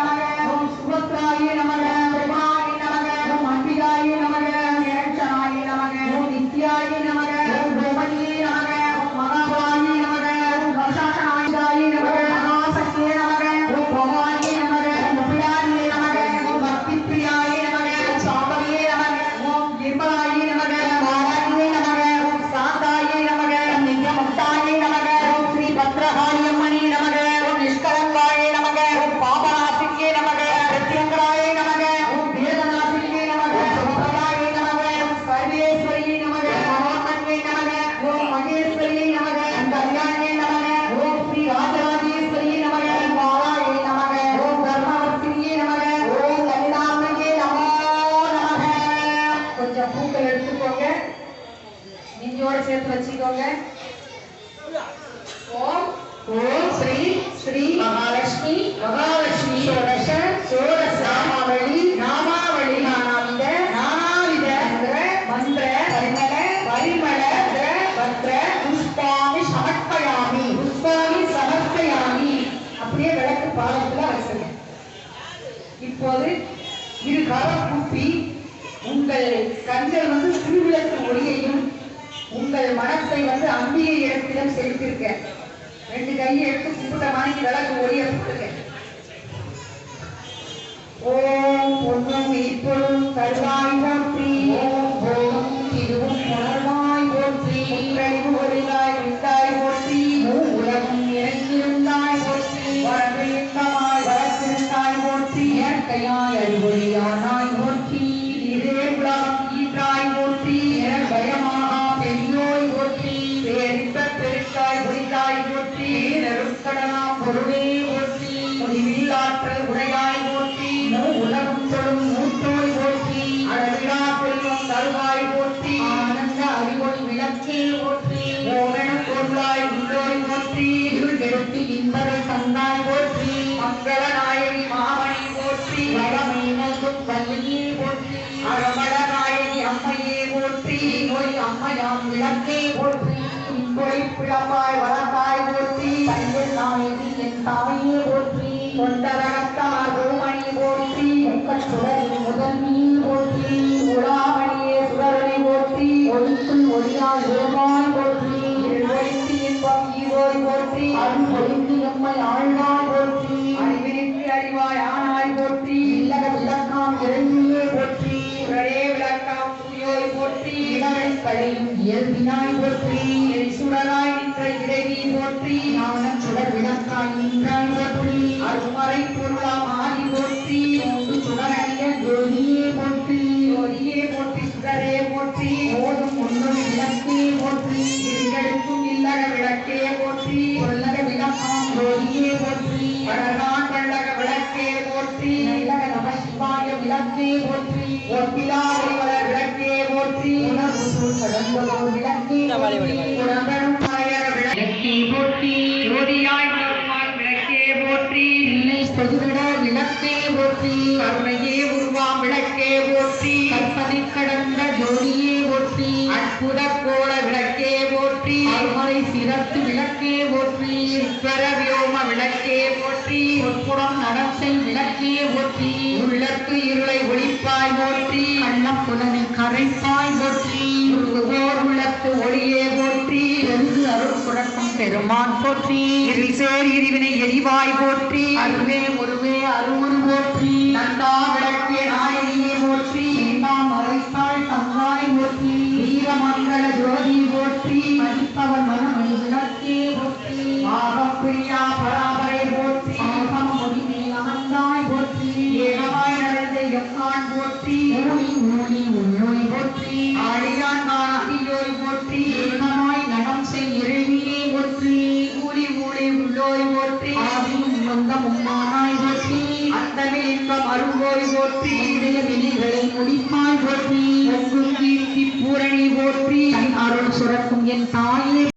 நமக ஓம் நெஞ்சோட சேர்த்து வச்சுக்கோங்க. ஓம் ஓம் ஸ்ரீ ஸ்ரீ மகாலட்சுமி மகாலட்சுமி ஷோடச ஷோடச நாமாவளி நாமாவளி நானாவித நானாவித மந்திர மந்திர பரிமள பரிமள பத்ர புஷ்பாமி சமர்ப்பயாமி புஷ்பாமி சமர்ப்பயாமி. அப்படியே விளக்கு பாலத்துல வச்சிருங்க இப்போது இரு கரம் கூப்பி உங்கள் கண்கள் வந்து திருவிளக்கு ஒளியையும் உங்கள் மனசை வந்து அம்பிகை இடத்திடம் செலுத்திருக்க ரெண்டு கையை எடுத்து கும்பிட்ட மாதிரி விளக்கு ஒளிய போட்டுங்க ஓம் பொன்னும் இப்பொழும் கருவாய் போற்றி. ஓம் ஓம் இதுவும் புனர்வாய் போற்றி. உங்களின் ஒளிவாய் விட்டாய் போற்றி. உலகம் இறங்கியிருந்தாய் போற்றி. வரவு இன்பமாய் வளர்த்திருந்தாய் போற்றி. இயற்கையாய் அறிவொழியானாய் இன்பரை தந்தாய் போற்றி. மங்கள நாயகி மாமணி போற்றி. வளமீனதும் வல்லியே போற்றி. அறமள நாயகி அம்மையே போற்றி. நோய் அம்மையாம் விளக்கே போற்றி. இன்பொழி பிளப்பாய் வளர்த்தாய் போற்றி. தங்கள் நாயகி என் தாயே போற்றி. தொண்டரகத்தார் கோமணி போற்றி. முக்கச்சுடரின் நீ போற்றி. உலாமணியே சுடரொளி போற்றி. ஒளிக்குள் ஒளியாய் ஓமாய் ஒளிந்து எம்மை ஆழ்வாய் போற்றி. அறிவிற்கு அறிவாய் ஆனாய் போற்றி. இல்லக விளக்காம் இறைமையே போற்றி. உடனே விளக்காம் தூயோய் போற்றி. களையும் இயல்பினாய் போற்றி. சுடராய் நின்ற இறைவி போற்றி. ஞானச் சுடர் விளக்காய் நின்றாய் போற்றி. அருமறை பொருளாம் கடந்த ஜோதியே போற்றி அற்புத கோல விளக்கே போற்றி அருமறை சிறத்து விளக்கே போற்றி ஈஸ்வர வியோம விளக்கே போற்றி உட்புறம் நடத்தை விளக்கே போற்றி உள்ளத்து இருளை ஒளிப்பாய் போற்றி அண்ணம் புலனை கரைப்பாய் போற்றி. பெருமான் போற்றி. இருள் சேர் இருவினை எரிவாய் போற்றி. அருவே முருவே அருவுரு போற்றி. நந்தா விளக்கே நாயகியே போற்றி. நாம் மறைத்தாள் தங்காய் போற்றி. வீரமங்கள ஜோதி போற்றி. மதிப்பவன் மனமணி விளக்கே போற்றி. ஆகம் பிரியா பராபரை போற்றி. முடிமே அமர்ந்தாய் போற்றி. ஏகமாய் நடந்த எம்மான் போற்றி. ஊழி ஊழி உன்னோய் போற்றி. ஆழியான் இன்பம் அருங்கோய் போற்றி. இன்றைய வினைகளை முடிப்பாய் போற்றி. கீர்த்தி பூரணி போற்றி. அருள் சுரக்கும் என் தாயே